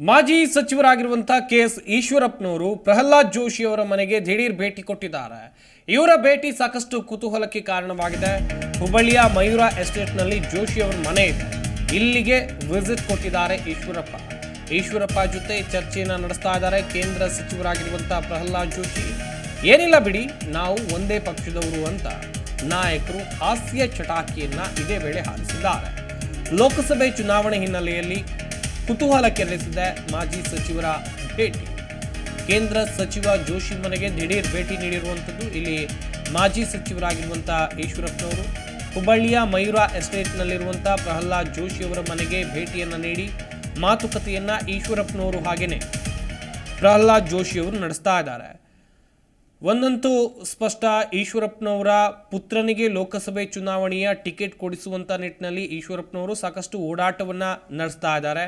ಮಾಜಿ ಸಚಿವರಾಗಿರುವಂಥ K S ಈಶ್ವರಪ್ಪನವರು ಪ್ರಹ್ಲಾದ್ ಜೋಶಿ ಅವರ ಮನೆಗೆ ದಿಢೀರ್ ಭೇಟಿ ಕೊಟ್ಟಿದ್ದಾರೆ. ಇವರ ಭೇಟಿ ಸಾಕಷ್ಟು ಕುತೂಹಲಕ್ಕೆ ಕಾರಣವಾಗಿದೆ. ಹುಬ್ಬಳ್ಳಿಯ ಮಯೂರ ಎಸ್ಟೇಟ್ನಲ್ಲಿ ಜೋಶಿ ಅವರ ಮನೆ ಇದೆ. ಇಲ್ಲಿಗೆ ವಿಸಿಟ್ ಕೊಟ್ಟಿದ್ದಾರೆ ಈಶ್ವರಪ್ಪ. ಈಶ್ವರಪ್ಪ ಜೊತೆ ಚರ್ಚೆಯನ್ನು ನಡೆಸ್ತಾ ಇದ್ದಾರೆ ಕೇಂದ್ರ ಸಚಿವರಾಗಿರುವಂಥ ಪ್ರಹ್ಲಾದ್ ಜೋಶಿ. ಏನಿಲ್ಲ ಬಿಡಿ, ನಾವು ಒಂದೇ ಪಕ್ಷದವರು ಅಂತ ನಾಯಕರು ಹಾಸ್ಯ ಚಟಾಕಿಯನ್ನ ಇದೇ ವೇಳೆ ಹಾರಿಸಿದ್ದಾರೆ. ಲೋಕಸಭೆ ಚುನಾವಣೆ ಹಿನ್ನೆಲೆಯಲ್ಲಿ ಕುತೂಹಲ ಕೆರಳಿಸಿದೆ ಮಾಜಿ ಸಚಿವರ ಭೇಟಿ. ಕೇಂದ್ರ ಸಚಿವ ಜೋಶಿ ಮನೆಗೆ ದಿಢೀರ್ ಭೇಟಿ ನೀಡಿರುವಂಥದ್ದು ಇಲ್ಲಿ ಮಾಜಿ ಸಚಿವರಾಗಿರುವಂಥ ಈಶ್ವರಪ್ಪನವರು. ಹುಬ್ಬಳ್ಳಿಯ ಮಯೂರ ಎಸ್ಟೇಟ್ನಲ್ಲಿರುವಂಥ ಪ್ರಹ್ಲಾದ್ ಜೋಶಿ ಅವರ ಮನೆಗೆ ಭೇಟಿಯನ್ನು ನೀಡಿ ಮಾತುಕತೆಯನ್ನ ಈಶ್ವರಪ್ಪನವರು ಹಾಗೇನೆ ಪ್ರಹ್ಲಾದ್ ಜೋಶಿ ಅವರು ನಡೆಸ್ತಾ ಇದ್ದಾರೆ. ಒಂದಂತೂ ಸ್ಪಷ್ಟ, ಈಶ್ವರಪ್ಪನವರ ಪುತ್ರನಿಗೆ ಲೋಕಸಭೆ ಚುನಾವಣೆಯ ಟಿಕೆಟ್ ಕೊಡಿಸುವಂಥ ನಿಟ್ಟಿನಲ್ಲಿ ಈಶ್ವರಪ್ಪನವರು ಸಾಕಷ್ಟು ಓಡಾಟವನ್ನು ನಡೆಸ್ತಾ ಇದ್ದಾರೆ.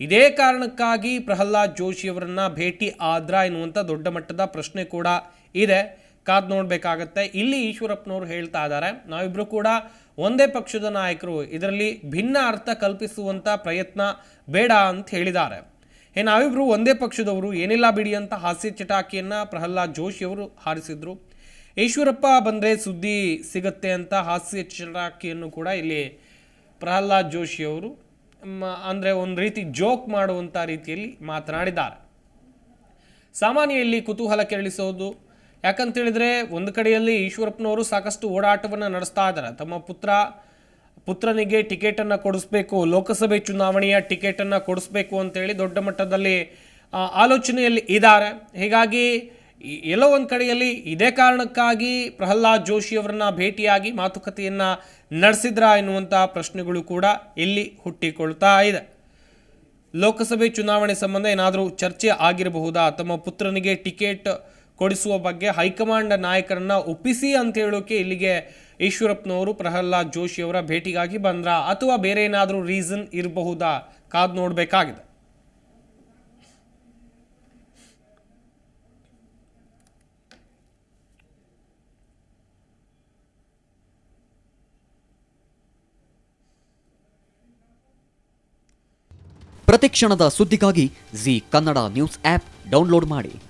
ಇದೇ ಕಾರಣಕ್ಕಾಗಿ ಪ್ರಹ್ಲಾದ್ ಜೋಶಿ ಅವರನ್ನ ಭೇಟಿ ಆದ್ರ ಎನ್ನುವಂಥ ದೊಡ್ಡ ಮಟ್ಟದ ಪ್ರಶ್ನೆ ಕೂಡ ಇದೆ. ಕಾದ್ ನೋಡಬೇಕಾಗತ್ತೆ. ಇಲ್ಲಿ ಈಶ್ವರಪ್ಪನವರು ಹೇಳ್ತಾ ಇದ್ದಾರೆ ನಾವಿಬ್ಬರು ಕೂಡ ಒಂದೇ ಪಕ್ಷದ ನಾಯಕರು, ಇದರಲ್ಲಿ ಭಿನ್ನ ಅರ್ಥ ಕಲ್ಪಿಸುವಂಥ ಪ್ರಯತ್ನ ಬೇಡ ಅಂತ ಹೇಳಿದ್ದಾರೆ. ಹೇ ನಾವಿಬ್ಬರು ಒಂದೇ ಪಕ್ಷದವರು, ಏನಿಲ್ಲ ಬಿಡಿ ಅಂತ ಹಾಸ್ಯ ಚಟಾಕಿಯನ್ನು ಪ್ರಹ್ಲಾದ್ ಜೋಶಿಯವರು ಹಾರಿಸಿದರು. ಈಶ್ವರಪ್ಪ ಬಂದರೆ ಸುದ್ದಿ ಸಿಗುತ್ತೆ ಅಂತ ಹಾಸ್ಯ ಚಟಾಕಿಯನ್ನು ಕೂಡ ಇಲ್ಲಿ ಪ್ರಹ್ಲಾದ್ ಜೋಶಿಯವರು ಅಂದರೆ ಒಂದು ರೀತಿ ಜೋಕ್ ಮಾಡುವಂಥ ರೀತಿಯಲ್ಲಿ ಮಾತನಾಡಿದ್ದಾರೆ. ಸಾಮಾನ್ಯ ಇಲ್ಲಿ ಕುತೂಹಲ ಕೆರಳಿಸೋದು, ಯಾಕಂತೇಳಿದರೆ ಒಂದು ಕಡೆಯಲ್ಲಿ ಈಶ್ವರಪ್ಪನವರು ಸಾಕಷ್ಟು ಓಡಾಟವನ್ನು ನಡೆಸ್ತಾ ಇದ್ದಾರೆ. ತಮ್ಮ ಪುತ್ರ ಪುತ್ರನಿಗೆ ಟಿಕೆಟನ್ನು ಕೊಡಿಸ್ಬೇಕು, ಲೋಕಸಭೆ ಚುನಾವಣೆಯ ಟಿಕೆಟನ್ನು ಕೊಡಿಸ್ಬೇಕು ಅಂತೇಳಿ ದೊಡ್ಡ ಮಟ್ಟದಲ್ಲಿ ಆಲೋಚನೆಯಲ್ಲಿ ಇದ್ದಾರೆ. ಹೀಗಾಗಿ ಎಲ್ಲೋ ಒಂದು ಕಡೆಯಲ್ಲಿ ಇದೇ ಕಾರಣಕ್ಕಾಗಿ ಪ್ರಹ್ಲಾದ್ ಜೋಶಿಯವರನ್ನ ಭೇಟಿಯಾಗಿ ಮಾತುಕತೆಯನ್ನು ನಡೆಸಿದ್ರ ಎನ್ನುವಂಥ ಪ್ರಶ್ನೆಗಳು ಕೂಡ ಇಲ್ಲಿ ಹುಟ್ಟಿಕೊಳ್ತಾ ಇದೆ. ಲೋಕಸಭೆ ಚುನಾವಣೆ ಸಂಬಂಧ ಏನಾದರೂ ಚರ್ಚೆ ಆಗಿರಬಹುದಾ? ತಮ್ಮ ಪುತ್ರನಿಗೆ ಟಿಕೆಟ್ ಕೊಡಿಸುವ ಬಗ್ಗೆ ಹೈಕಮಾಂಡ್ ನಾಯಕರನ್ನ ಒಪ್ಪಿಸಿ ಅಂತ ಹೇಳೋಕೆ ಇಲ್ಲಿಗೆ ಈಶ್ವರಪ್ಪನವರು ಪ್ರಹ್ಲಾದ್ ಜೋಶಿ ಅವರ ಭೇಟಿಗಾಗಿ ಬಂದ್ರ. ಅಥವಾ ಬೇರೆ ಏನಾದರೂ ರೀಸನ್ ಇರಬಹುದಾ? ಕಾದ್ ನೋಡಬೇಕಾಗಿದೆ. ಪ್ರತಿಕ್ಷಣದ ಸುದ್ದಿಗಾಗಿ Zee Kannada news app download ಮಾಡಿ.